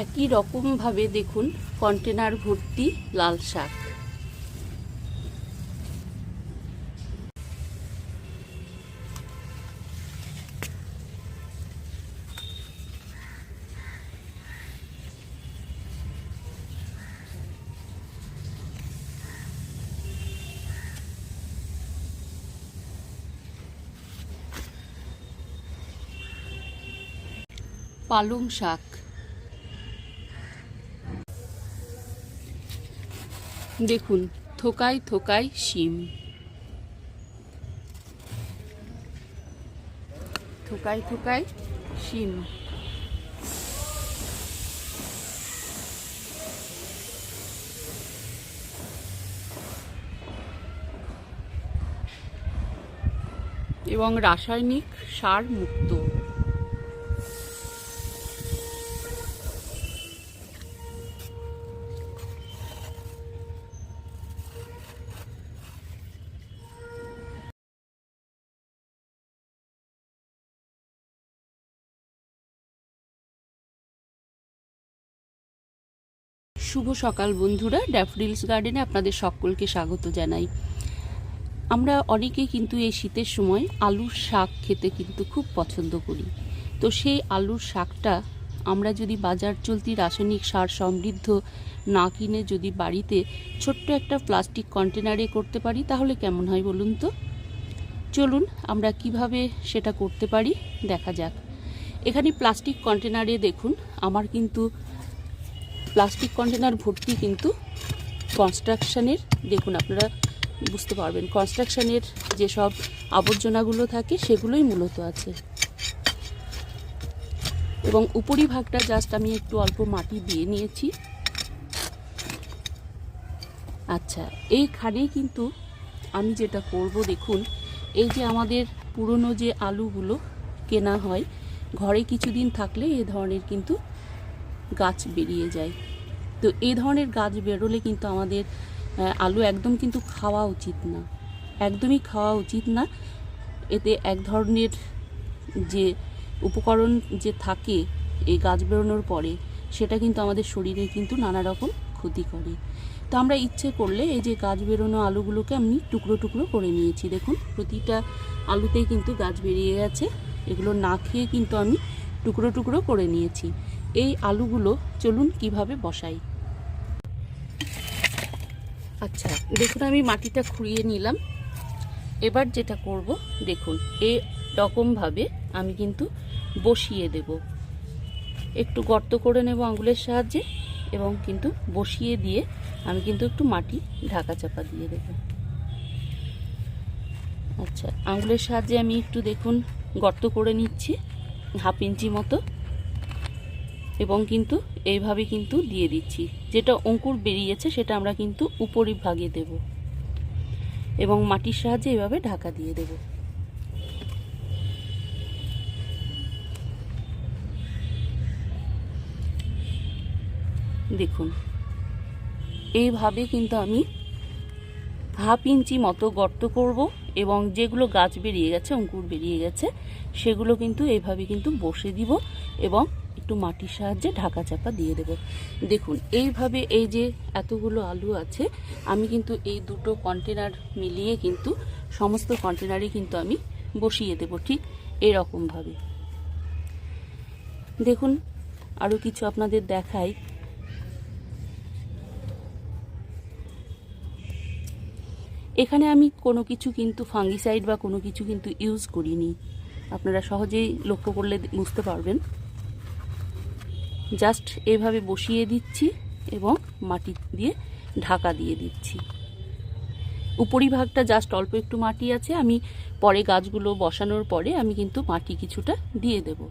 একই রকমভাবে দেখুন কন্টেনার ভর্তি লাল শাক। পালং শাক। দেখুন থোকায় থোকায় শিম। থোকায় থোকায় শিম। এবং রাসায়নিক সার মুক্ত। শুভ সকাল বন্ধুরা। ড্যাফডিলস গার্ডেনে আপনাদের সকলকে স্বাগত জানাই। আমরা অনেকেই কিন্তু এই শীতের সময় আলুর শাক খেতে কিন্তু খুব পছন্দ করি। তো সেই আলুর শাকটা আমরা যদি বাজার চলতি রাসায়নিক সার সমৃদ্ধ না কিনে যদি বাড়িতে ছোট্ট একটা প্লাস্টিক কন্টেনারে করতে পারি, তাহলে কেমন হয় বলুন তো? চলুন আমরা কীভাবে সেটা করতে পারি, দেখা যাক। এখানে প্লাস্টিক কন্টেনারে দেখুন, আমার কিন্তু প্লাস্টিক কন্টেনার ভর্তি কিন্তু কনস্ট্রাকশানের, দেখুন আপনারা বুঝতে পারবেন, কনস্ট্রাকশানের যেসব আবর্জনাগুলো থাকে সেগুলোই মূলত আছে। এবং উপরিভাগটা জাস্ট আমি একটু অল্প মাটি দিয়ে নিয়েছি। আচ্ছা এইখানেই কিন্তু আমি যেটা করব দেখুন, এই যে আমাদের পুরনো যে আলুগুলো কেনা হয়, ঘরে কিছুদিন থাকলে এ ধরনের কিন্তু গাছ বেরিয়ে যায়। তো এই ধরনের গাছ বেরোলে কিন্তু আমাদের আলু একদম কিন্তু খাওয়া উচিত না। একদমই খাওয়া উচিত না। এতে এক ধরনের যে উপকরণ যে থাকে এই গাছ বেরোনোর পরে, সেটা কিন্তু আমাদের শরীরে কিন্তু নানা রকম ক্ষতি করে। তো আমরা ইচ্ছে করলে এই যে গাছ বেরোনো আলুগুলোকে আমি টুকরো টুকরো করে নিয়েছি। দেখুন, প্রতিটা আলুতেই কিন্তু গাছ বেরিয়ে গেছে। এগুলো না খেয়ে কিন্তু আমি টুকরো টুকরো করে নিয়েছি। এই আলুগুলো চলুন কীভাবে বসাই। আচ্ছা দেখুন আমি মাটিটা খুঁড়িয়ে নিলাম। এবার যেটা করব, দেখুন, এ রকমভাবে আমি কিন্তু বসিয়ে দেব। একটু গর্ত করে নেব আঙুলের সাহায্যে এবং কিন্তু বসিয়ে দিয়ে আমি কিন্তু একটু মাটি ঢাকা চাপা দিয়ে দেব। আচ্ছা আঙুলের সাহায্যে আমি একটু দেখুন গর্ত করে নিচ্ছি, হাফ ইঞ্চি মতো। এবং কিন্তু এইভাবে কিন্তু দিয়ে দিচ্ছি। যেটা অঙ্কুর বেরিয়েছে সেটা আমরা কিন্তু উপরিভাগে দেব। এবং মাটির সাহায্যে এভাবে ঢাকা দিয়ে দেব। দেখুন, এইভাবে কিন্তু আমি হাফ ইঞ্চি মতো গর্ত করব এবং যেগুলো গাছ বেরিয়ে গেছে, অঙ্কুর বেরিয়ে গেছে, সেগুলো কিন্তু এইভাবে কিন্তু বসে দিব এবং একটু মাটির সাহায্যে ঢাকা চাপা দিয়ে দেব। দেখুন, এইভাবে এই যে এতগুলো আলু আছে, আমি কিন্তু এই দুটো কন্টেনার মিলিয়ে কিন্তু সমস্ত কন্টেনারে কিন্তু আমি বসিয়ে দেব ঠিক এরকমভাবে। দেখুন আরও কিছু আপনাদের দেখাই। এখানে আমি কোনো কিছু কিন্তু ফাঙ্গিসাইড বা কোনো কিছু কিন্তু ইউজ করিনি। আপনারা সহজেই লক্ষ্য করলে বুঝতে পারবেন। জাস্ট এভাবে বসিয়ে দিচ্ছি এবং মাটি দিয়ে ঢাকা দিয়ে দিচ্ছি। উপরিভাগটা জাস্ট অল্প একটু মাটি আছে, আমি পরে গাছগুলো বসানোর পরে আমি কিন্তু মাটি কিছুটা দিয়ে দেবো।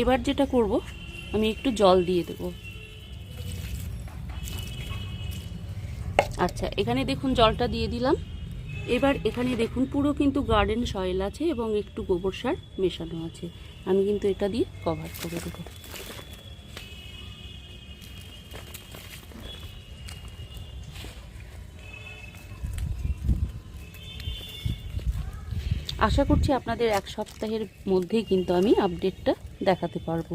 এবার যেটা করব, আমি একটু জল দিয়ে দেব। আচ্ছা এখানে দেখুন জলটা দিয়ে দিলাম। এবার এখানে দেখুন পুরো কিন্তু গার্ডেন সয়েল আছে এবং একটু গোবর সার মেশানো আছে। আমি কিন্তু এটা দিয়ে কভার করে দেবো। আশা করছি আপনাদের এক সপ্তাহের মধ্যেই কিন্তু আমি আপডেটটা দেখাতে পারব।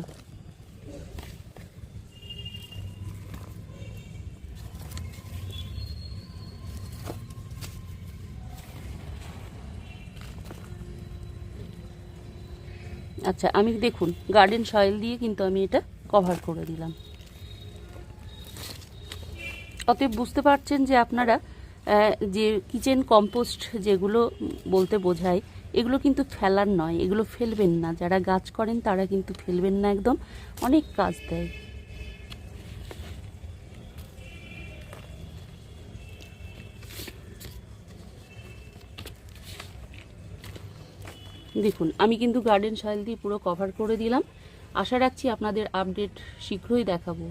আচ্ছা আমি দেখুন গার্ডেন সয়েল দিয়ে কিন্তু আমি এটা কভার করে দিলাম। অতএব বুঝতে পারছেন যে আপনারা যে কিচেন কম্পোস্ট যেগুলো বলতে বোঝায়, এগুলো কিন্তু ফেলার নয়, এগুলো ফেলবেন না। যারা গাছ করেন তারা কিন্তু ফেলবেন না একদম, অনেক কাজ দেয়। দেখুন, আমি কিন্তু গার্ডেন সয়েল দিয়ে পুরো কভার করে দিলাম। আশা রাখছি আপনাদের আপডেট শীঘ্রই দেখাবো।